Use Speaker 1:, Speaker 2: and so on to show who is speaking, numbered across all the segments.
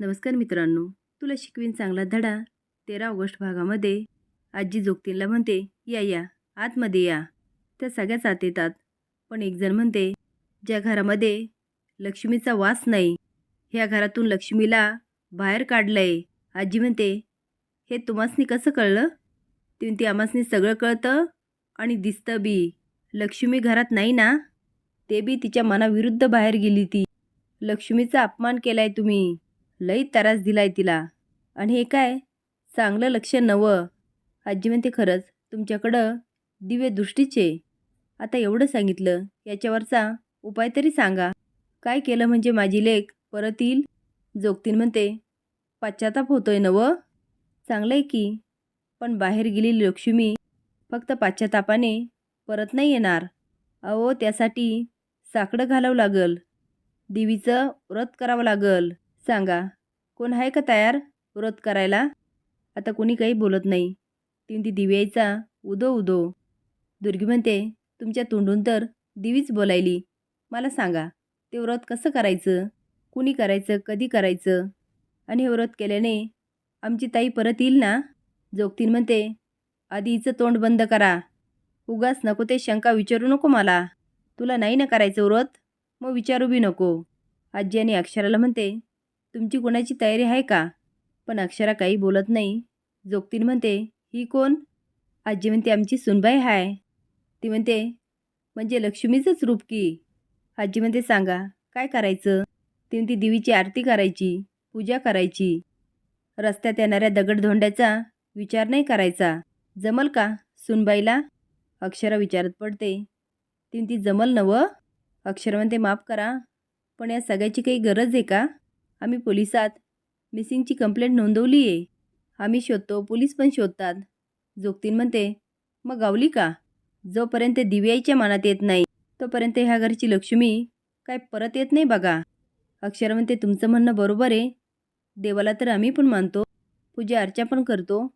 Speaker 1: नमस्कार मित्रांनो तुला शिकवीन चांगला धडा तेरा ऑगस्ट भागामध्ये. आजी जोगतींला म्हणते या या आतमध्ये या. त्या सगळ्याच आत येतात पण एकजण म्हणते ज्या घरामध्ये लक्ष्मीचा वास नाही ह्या घरातून लक्ष्मीला बाहेर काढलंय. आजी म्हणते हे तुम्हासनी कसं कळलं? ती म्हणते आमासनी सगळं कळतं आणि दिसतं बी. लक्ष्मी घरात नाही ना? ते बी तिच्या मनाविरुद्ध बाहेर गेली ती. लक्ष्मीचा अपमान केलाय तुम्ही. लई त्रास दिलाय तिला. आणि हे काय? चांगलं लक्ष नवं. आजी म्हणते खरंच तुमच्याकडं दिव्यदृष्टीचे आता एवढं सांगितलं याच्यावरचा उपाय तरी सांगा. काय केलं म्हणजे माझी लेख परत येईल? जोगतीन म्हणते पाश्चाताप होतोय नवं. चांगलं आहे की पण बाहेर गेलेली लक्ष्मी फक्त पाश्चातापाने परत नाही येणार. अहो त्यासाठी साकडं घालावं लागल. देवीचं व्रत करावं लागल. सांगा कोण आहे का तयार व्रत करायला? आता कोणी काही बोलत नाही. ती दिव्याचा उदो उदो. दुर्गी म्हणते तुमच्या तोंडून तर दिवीच बोलायली. मला सांगा ते व्रत कसं करायचं? कुणी करायचं? कधी करायचं? आणि हे व्रत केल्याने आमची ताई परत येईल ना? जोगतीन म्हणते आधी हिचं तोंड बंद करा. उगाच नको ते शंका विचारू नको मला. तुला नाही ना करायचं व्रत? मग विचारू बी नको. आजी आणि अक्षराला म्हणते तुमची कोणाची तयारी आहे का? पण अक्षरा काही बोलत नाही. जोगतीन म्हणते ही कोण? आजी म्हणते आमची सुनबाई हाय. ती म्हणते म्हणजे लक्ष्मीचंच रूप की. आजी म्हणते सांगा काय करायचं? ती म्हणते देवीची आरती करायची पूजा करायची. रस्त्यात येणाऱ्या दगडधोंड्याचा विचार नाही करायचा. जमल का सुनबाईला? अक्षरा विचारत पडते. ती म्हणते जमल नवं अक्षर म्हणते माफ करा पण या सगळ्याची काही गरज आहे का? आम्ही पोलिसात. मिसिंगची कंप्लेंट नोंदवली आहे आम्ही शोधतो पोलीस पण शोधतात. जोगतीन म्हणते मग गावली का? जोपर्यंत दिव्याईच्या मनात येत नाही तोपर्यंत ह्या घरची लक्ष्मी काय परत येत नाही बघा. अक्षर म्हणते तुमचं म्हणणं बरोबर आहे. देवाला तर आम्ही पण मानतो. पूजा अर्चा पण करतो.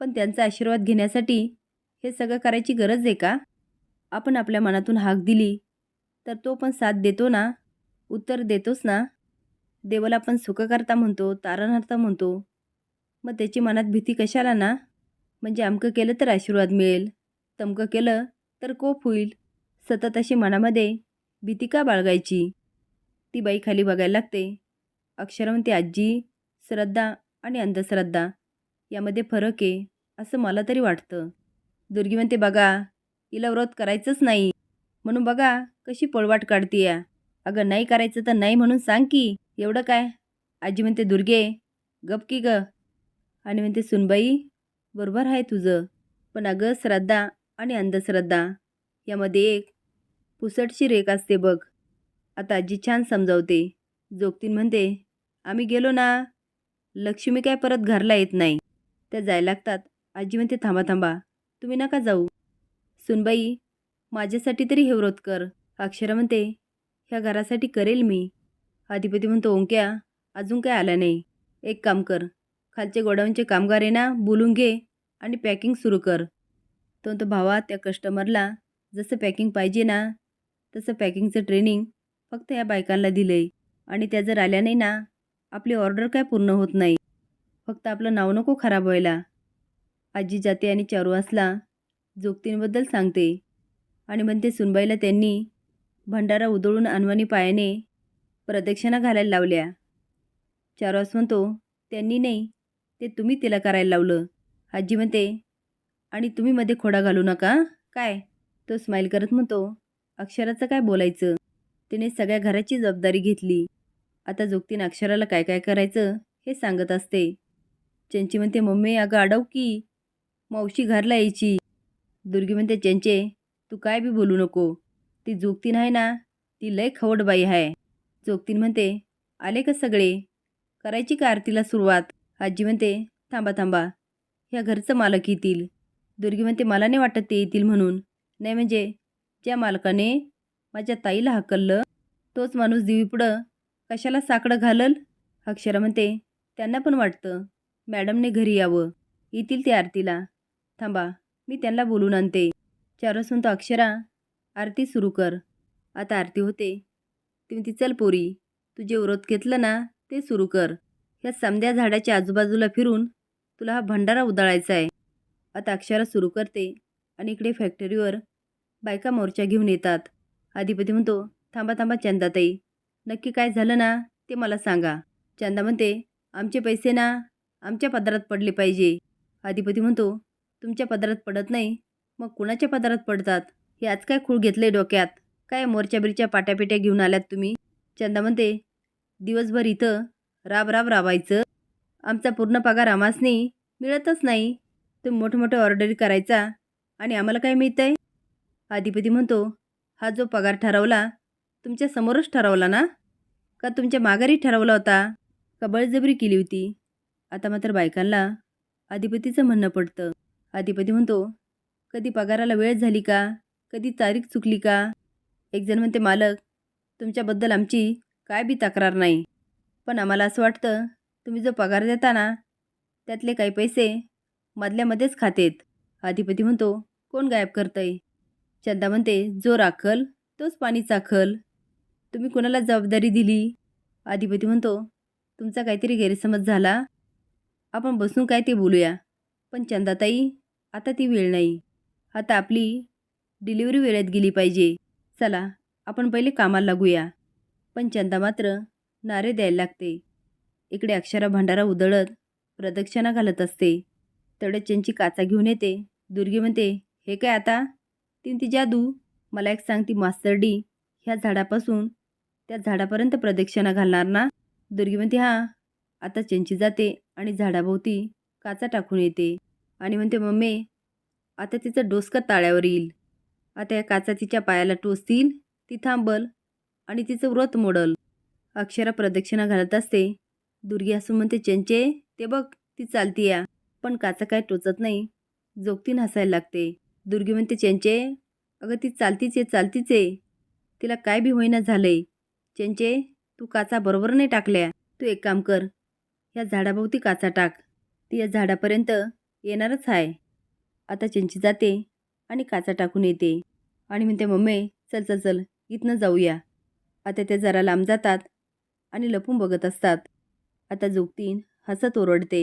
Speaker 1: पण त्यांचा आशीर्वाद घेण्यासाठी हे सगळं करायची गरज आहे का? आपण आपल्या मनातून हाक दिली तर तो पण साथ देतो ना? उत्तर देतोच ना? देवाला आपण सुखकर्ता म्हणतो तारणहर्ता म्हणतो. मग त्याची मनात भीती कशाला ना? म्हणजे अमकं केलं तर आशीर्वाद मिळेल तमकं केलं तर कोप होईल. सतत अशी मनामध्ये भीती का बाळगायची? ती बाई खाली बघायला लागते. अक्षरवंती आजी श्रद्धा आणि अंधश्रद्धा यामध्ये फरक आहे असं मला तरी वाटतं. दुर्गी म्हणते बघा हिला व्रत करायचंच नाही. म्हणून बघा कशी पळवाट काढते या अगं नाही करायचं तर नाही म्हणून सांग की. एवढं काय? आजी म्हणते दुर्गे गप की ग? आणि म्हणते सुनबाई बरोबर आहे तुझं. पण अगं श्रद्धा आणि अंधश्रद्धा यामध्ये एक पुसटशी रेख असते बघ. आता आजी छान समजावते. जोगतीन म्हणते आम्ही गेलो ना लक्ष्मी काय परत घरला येत नाही. त्या जायला लागतात. आजी म्हणते थांबा थांबा. तुम्ही नका जाऊ. सुनबाई माझ्यासाठी तरी हे व्रत कर. अक्षरा म्हणते ह्या घरासाठी करेल मी. अधिपती म्हणतो ओंक्या अजून काय आला नाही. एक काम कर खालचे गोडाऊनचे कामगार आहे ना बोलून घे आणि पॅकिंग सुरू कर. तो तो भावा त्या कस्टमरला जसं पॅकिंग पाहिजे ना तसं पॅकिंगचं ट्रेनिंग फक्त या बायकांना दिलं आहे आणि त्या जर आल्या नाही ना आपली ऑर्डर काय पूर्ण होत नाही. फक्त आपलं नाव नको खराब व्हायला. आजी जाते आणि चारुवासला जोगतींबद्दल सांगते. आणि म्हणते सुनबाईला त्यांनी भंडारा उधळून अनवाणी पायाने प्रदक्षिणा घालायला लावल्या. चारवास म्हणतो त्यांनी नाही ते तुम्ही तिला करायला लावलं. आजी म्हणते आणि तुम्ही मध्ये खोडा घालू नका काय? तो स्माईल करत म्हणतो अक्षराचं काय बोलायचं? तिने सगळ्या घराची जबाबदारी घेतली. आता जोगतीन अक्षराला काय काय करायचं हे सांगत असते. चंची म्हणते मम्मी अगं अडव की मावशी घरला यायची. दुर्गी म्हणते चंचे तू काय बी बोलू नको. ती जोगतीन आहे ना ती लय खवडबाई आहे जोगतीन म्हणते आले का सगळे? करायची का आरतीला सुरुवात? आजी म्हणते थांबा थांबा. ह्या घरचं मालक येतील. दुर्गी म्हणते मला नाही वाटत ते येतील म्हणून. नाही म्हणजे ज्या मालकाने माझ्या ताईला हकललं तोच माणूस दिवीपुढं कशाला साकडं घालल? अक्षरा म्हणते त्यांना पण वाटतं. मॅडमने घरी यावं. येतील ते आरतीला. थांबा मी त्यांना बोलून आणते. चारस म्हणतो अक्षरा आरती सुरू कर. आता आरती होते. ती म्हणते चल पोरी. तू जे व्रत घेतलं ना ते सुरू कर. ह्या समद्या झाडाच्या आजूबाजूला फिरून तुला हा भंडारा उधळायचा आहे. आता अक्षरा सुरू करते आणि इकडे फॅक्टरीवर बायका मोर्चा घेऊन येतात. अधिपती म्हणतो थांबा थांबा चंदाताई. नक्की काय झालं ना ते मला सांगा. चंदा म्हणते आमचे पैसे ना आमच्या पदरात पडले पाहिजे. अधिपती म्हणतो तुमच्या पदरात पडत नाही मग कुणाच्या पदरात पडतात? हे आज काय खूळ घेतले डोक्यात? काय मोर्च्या बिरच्या पाट्यापिट्या घेऊन आल्यात तुम्ही? चंदा म्हणते दिवसभर इथं राब राब राबायचं. आमचा पूर्ण पगार आम्हासनी मिळतच नाही. तुम्ही मोठमोठे ऑर्डरी करायचा आणि आम्हाला काय मिळतं आहे अधिपती म्हणतो हा जो पगार ठरवला तुमच्या समोरच ठरवला ना? का तुमच्या माघारी ठरवला होता? का बळजबरी केली होती? आता मात्र बायकांना अधिपतीचं म्हणणं पडतं. अधिपती म्हणतो कधी पगाराला वेळ झाली का? कधी तारीख चुकली का? एकजण म्हणते मालक तुमच्याबद्दल आमची काय बी तक्रार नाही. पण आम्हाला असं वाटतं तुम्ही जो पगार देता ना त्यातले काही पैसे मधल्यामध्येच खातेत. अधिपती म्हणतो कोण गायब करतंय? चंदा म्हणते जो राखल तोच पाणी चाखल तुम्ही कोणाला जबाबदारी दिली? अधिपती म्हणतो तुमचा काहीतरी गैरसमज झाला. आपण बसून काय ते बोलूया. पण चंदाताई आता ती वेळ नाही. आता आपली डिलिव्हरी वेळेत गेली पाहिजे. चला आपण पहिले कामाला लागूया. पण चंदा मात्र नारे द्यायला लागते. इकडे अक्षरा भांडारा उधळत प्रदक्षिणा घालत असते. तेवढ्यात चंची काचा घेऊन येते. दुर्गी म्हणते हे काय आता? तीन ती जादू. मला एक सांग ती मास्तरडी ह्या झाडापासून त्या झाडापर्यंत प्रदक्षिणा घालणार ना? दुर्गी म्हणते हां. आता चंची जाते आणि झाडाभोवती काचा टाकून येते. आणि म्हणते मम्मी आता तिचं डोसका ताळ्यावर येईल. आता या काचा तिच्या पायाला टोचतील ती थांबल आणि तिचं व्रत मोडल. अक्षरा प्रदक्षिणा घालत असते. दुर्गी असून म्हणते चंचे ते बघ ती चालती या. पण काचा काय टोचत नाही. जोगतीन हसायला लागते. दुर्गी म्हणते चंचे अगं ती चालतीच आहे चालतीच आहे. तिला काय बी होईना झालंय. चंचे तू काचा बरोबर नाही टाकल्या. तू एक काम कर ह्या झाडाभोवती काचा टाक. ती या झाडापर्यंत येणारच आहे आता चंची जाते. आणि काचा टाकून येते. आणि म्हणते मम्मी चल चल चल इथनं जाऊया. आता ते जरा लांब जातात आणि लपून बघत असतात. आता जोगतीन हसत ओरडते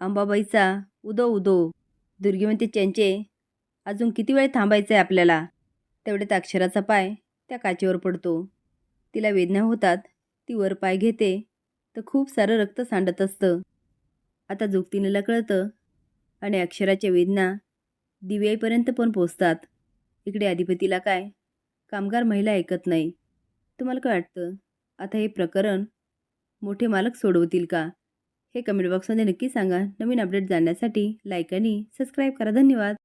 Speaker 1: अंबाबाईचा उदो उदो. दुर्गी म्हणते चेंचे अजून किती वेळ थांबायचं आहे आपल्याला? तेवढ्यात अक्षराचा पाय त्या काचेवर पडतो. तिला वेदना होतात ती वर पाय घेते तर खूप सारं रक्त सांडत असतं. आता जोगतीनेला कळतं आणि अक्षराच्या वेदना दिव्याईपर्यंत पण पोचतात. इकडे अधिपतीला काय? कामगार महिला ऐकत नाही. तुम्हाला काय वाटतं? आता हे प्रकरण मोठे मालक सोडवतील का? हे कमेंट बॉक्समध्ये नक्की सांगा. नवीन अपडेट जाणण्यासाठी लाईक आणि सबस्क्राईब करा. धन्यवाद.